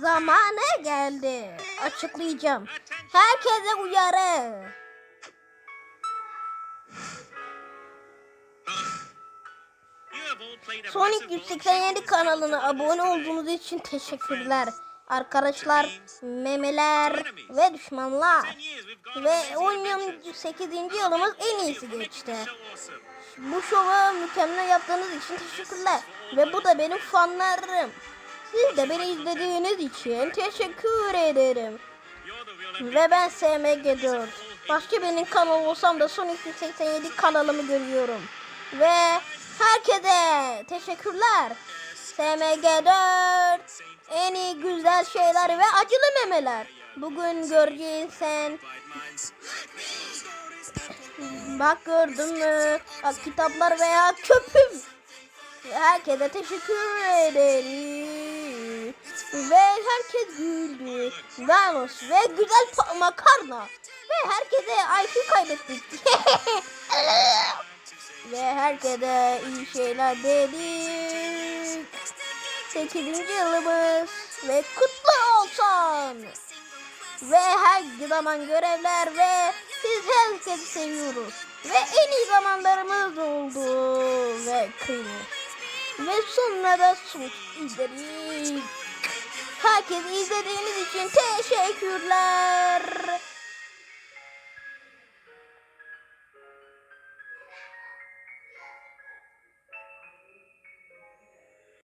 Zamanı geldi. Açıklayacağım. Herkese uyarı. Sonic 187 kanalına abone olduğunuz için teşekkürler. Arkadaşlar, memeler ve düşmanlar. Ve 18. yılımız en iyisi geçti. Bu şovu mükemmel yaptığınız için teşekkürler. Ve bu da benim fanlarım. Siz de beni izlediğiniz için teşekkür ederim. Ve ben SMG4. Başka benim kanal olsam da Sonic 187 kanalımı görüyorum. Ve herkese teşekkürler. SMG4 en iyi güzel şeyler ve acılı memeler. Bugün göreceğin Bak gördün mü? Bak kitaplar veya köpüm. Herkese teşekkür ederim. Ve herkes güldü. Vanos ve güzel makarna. Ve herkese IQ kaybettik. ve herkese iyi şeyler dedik. 8. yılımız ve kutlu olsun. Ve her zaman görevler ve siz herkesi seviyoruz. Ve en iyi zamanlarımız oldu ve kıymet. Ve sonra da suç izledik. Herkes izlediğiniz için teşekkürler.